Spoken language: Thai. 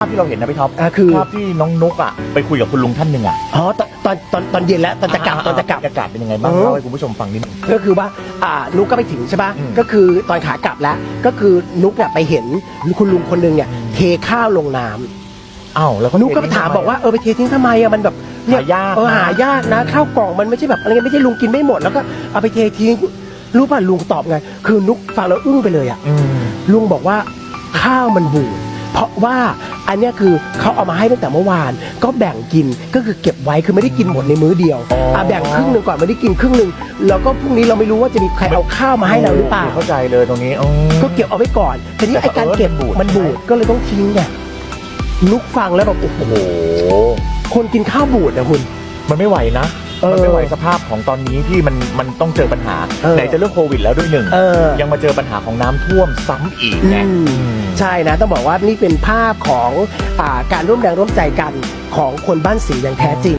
ภาพที่เราเห็นนะพี่ท็อปอ่าคือ ภาพที่น้องนุกอะไปคุยกับคุณลุงท่านหนึ่งอะอ๋อตอนตอนตอนตอนเย็นแล้วตอนจะกลับตอนจะกลับ อากาศเป็นยังไงบ้างเออ เล่าให้คุณผู้ชมฟังนิดนึง ก็คือว่าอ่านุกก็ไปถึงใช่ปะอืมก็คือตอนขากลับแล้ว ก็คือนุกเนี่ยไปเห็นคุณลุงคนหนึงเนี่ยเทข้าวลงน้ำอ้าวแล้วนุกก็ไปถามบอกว่าเออไปเททิ้งทำไมอะมันแบบเนี่หายากเออนะหายากนะข้าวกล่องมันไม่ใช่แบบอะไรเงี้ยไม่ใช่ลุงกินไม่หมดแล้วก็เอาไปเททิ้งรู้ป่ะลุงตอบไง คือนุกฟังแล้วอึ้งไปเลยอะอืม ลุงบอกว่าข้าวมันบูดเพราะว่า อันเนี้ยคือเขาเอามาให้ตั้งแต่เมื่อวาน ก็แบ่งกินก็คือเก็บไว้คือไม่ได้กินหมดในมื้อเดียวอ๋ออะแบ่งครึ่งหนึ่งก่อนไม่ได้กินครึ่งหนึ่งแล้วก็พรุ่งนี้เราไม่รู้ว่าจะมีใครเอาข้าวมาให้เราหรือเปล่า เข้าใจเลยตรงนี้อืมก็เก็บเอาไว้ก่อน ทีนี้แต่ไอการเก็บเออมัมันนบูบูดดก็เลยต้องทิ้งไงนุกฟังแล้วแบบโอ้โห โอ้โห คนกินข้าวบูดนะคุณ มันไม่ไหวนะ เออมันไม่ไหวสภาพของตอนนี้ที่มันมันต้องเจอปัญหา เออ ไหนจะเรื่องโควิดแล้วด้วยหนึ่ง เออ ยังมาเจอปัญหาของน้ำท่วมซ้ำอีกไงอืม อืม ใช่นะต้องบอกว่านี่เป็นภาพของอาการร่วมแรงร่วมใจกันของคนบ้านสีอย่างแท้จริง